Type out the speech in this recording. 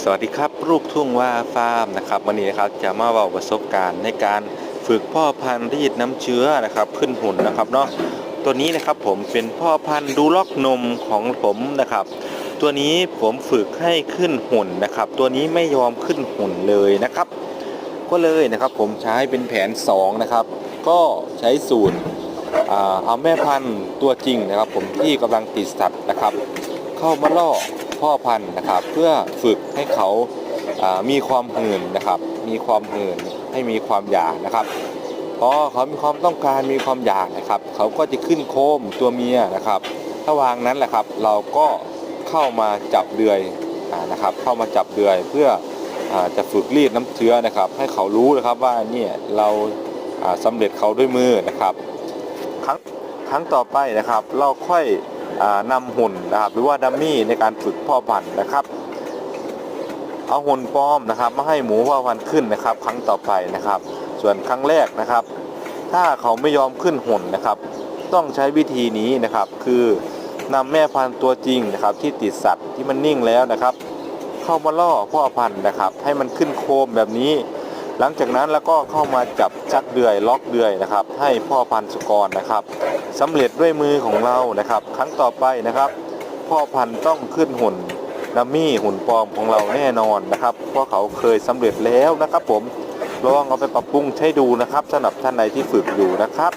สวัสดีครับลูกทุ่งว่าฟาร์มนะครับวันนี้นะครับจะมาเล่าประสบการณ์ในการฝึกพ่อพันธุ์รีดน้ำเชื้อนะครับ ขึ้นหุ่นนะครับเนาะตัวนี้นะครับผมเป็นพ่อพันธุ์ดูล็อกนมของผมนะครับ ตัวนี้ผมฝึกให้ขึ้นหุ่นนะครับ ตัวนี้ไม่ยอมขึ้นหุ่นเลยนะครับ ก็เลยนะครับผมใช้เป็นแผน2นะครับก็ใช้สูตรเอาแม่พันธุ์ตัวจริงนะครับ ผมที่กำลังติดสัตว์นะครับ เข้ามาล่อ พ่อพันธุ์นะครับ เพื่อฝึกให้เขามีความหื่นนะครับ มีความหื่นให้มีความอยากนะครับพอเขามีความต้องการมีความอยากนะครับ เขาก็จะขึ้นโคมตัวเมียนะครับ ถ้าวางนั้นแหละครับ เราก็เข้ามาจับเดือยอนะครับ เข้ามาจับเดือยเพื่ออจะฝึกรีดน้ำเชื้อนะครับ ให้เขารู้นะครับว่าเนี่ยเราอ่าสำเร็จเขาด้วยมือนะครับ ครั้งครั้งต่อไปนะครับ เราค่อย นำหุ่นนะครับหรือว่าดัมมี่ในการฝึกพ่อพันธุ์นะครับ เอาหุ่นปลอมนะครับมาให้หมูพ่อพันธุ์ขึ้นนะครับ ครั้งต่อไปนะครับ ส่วนครั้งแรกนะครับ ถ้าเขาไม่ยอมขึ้นหุ่นนะครับ ต้องใช้วิธีนี้นะครับ คือนำแม่พันธุ์ตัวจริงนะครับที่ติดสัตว์ที่มันนิ่งแล้วนะครับ เข้ามาล่อพ่อพันธุ์นะครับ ให้มันขึ้นโคมแบบนี้ หลังจากนั้นแล้วก็เข้ามาจับชักเดือยล็อกเดือยนะครับ ให้พ่อพันธุ์สุกรนะครับสำเร็จด้วยมือของเรานะครับ ครั้งต่อไปนะครับ พ่อพันธุ์ต้องขึ้นหุ่นนัมมี่หุ่นปลอมของเราแน่นอนนะครับเพราะเขาเคยสำเร็จแล้วนะครับ ผมลองเอาไปปรับปรุงใช้ดูนะครับสำหรับท่านใดที่ฝึกอยู่นะครับ